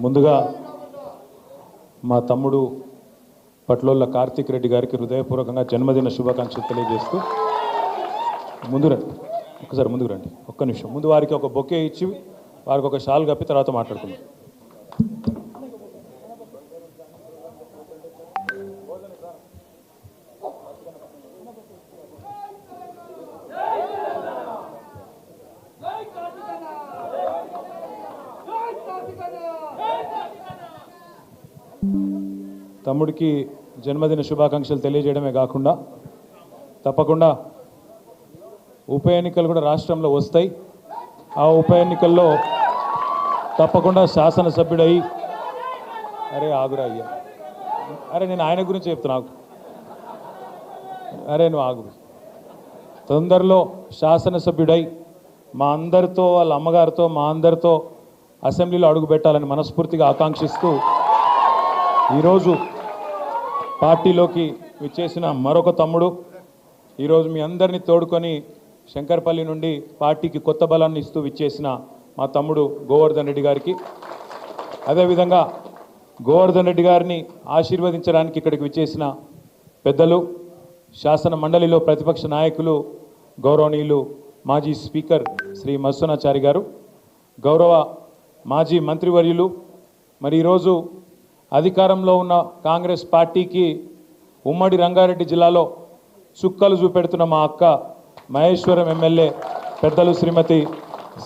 ముందుగా మా తమ్ముడు పట్లోళ్ళ కార్తీక్ రెడ్డి గారికి హృదయపూర్వకంగా జన్మదిన శుభాకాంక్షలు తెలియజేస్తూ ముందు రండి. ఒకసారి ముందుకు రండి. ఒక్క నిమిషం. ముందు వారికి ఒక బొకే ఇచ్చి వారికి ఒక షాల్ కప్పి తర్వాత మాట్లాడుకుందాం. తమ్ముడికి జన్మదిన శుభాకాంక్షలు తెలియజేయడమే కాకుండా తప్పకుండా ఉప ఎన్నికలు కూడా రాష్ట్రంలో వస్తాయి. ఆ ఉప ఎన్నికల్లో తప్పకుండా శాసనసభ్యుడై అరే ఆగురా అయ్యా. అరే నేను ఆయన గురించి చెప్తున్నా అరే నువ్వు ఆగు. తొందరలో శాసనసభ్యుడై మా అందరితో వాళ్ళ అమ్మగారితో మా అందరితో అసెంబ్లీలో అడుగు పెట్టాలని మనస్ఫూర్తిగా ఆకాంక్షిస్తూ ఈరోజు పార్టీలోకి విచ్చేసిన మరొక తమ్ముడు. ఈరోజు మీ అందరినీ తోడుకొని శంకర్పల్లి నుండి పార్టీకి కొత్త బలాన్ని ఇస్తూ విచ్చేసిన మా తమ్ముడు గోవర్ధన్ రెడ్డి గారికి. అదేవిధంగా గోవర్ధన్ రెడ్డి గారిని ఆశీర్వదించడానికి ఇక్కడికి విచ్చేసిన పెద్దలు శాసన మండలిలో ప్రతిపక్ష నాయకులు గౌరవనీయులు మాజీ స్పీకర్ శ్రీ మత్స్వనాచారి గారు గౌరవ మాజీ మంత్రివర్యులు. మరి ఈరోజు అధికారంలో ఉన్న కాంగ్రెస్ పార్టీకి ఉమ్మడి రంగారెడ్డి జిల్లాలో చుక్కలు చూపెడుతున్న మా అక్క మహేశ్వరం ఎమ్మెల్యే పెద్దలు శ్రీమతి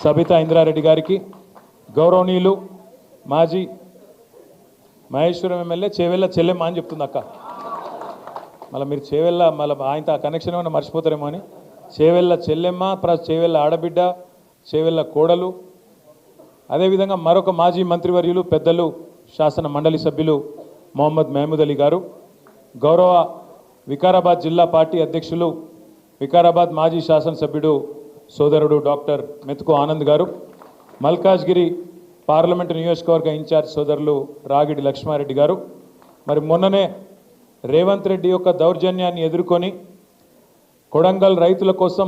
సబితా ఇంద్రారెడ్డి గారికి గౌరవనీయులు మాజీ మహేశ్వరం ఎమ్మెల్యే చేవెళ్ళ చెల్లెమ్మ అని చెప్తుంది అక్క. మళ్ళీ మీరు చేవెళ్ళ మళ్ళీ ఆయనతో ఆ కనెక్షన్ ఏమైనా మర్చిపోతారేమో అని. చేవెళ్ళ చెల్లెమ్మ ప్లస్ చేవెళ్ళ ఆడబిడ్డ చేవెళ్ళ కోడలు. అదేవిధంగా మరొక మాజీ మంత్రివర్యులు పెద్దలు శాసన మండలి సభ్యులు మొహమ్మద్ మహమూద్ అలీ గారు గౌరవ వికారాబాద్ జిల్లా పార్టీ అధ్యక్షులు వికారాబాద్ మాజీ శాసనసభ్యుడు సోదరుడు డాక్టర్ మెతుకు ఆనంద్ గారు మల్కాజ్గిరి పార్లమెంటు నియోజకవర్గ ఇన్ఛార్జ్ సోదరులు రాగిడి లక్ష్మారెడ్డి గారు. మరి మొన్ననే రేవంత్ రెడ్డి యొక్క దౌర్జన్యాన్ని ఎదుర్కొని కొడంగల్ రైతుల కోసం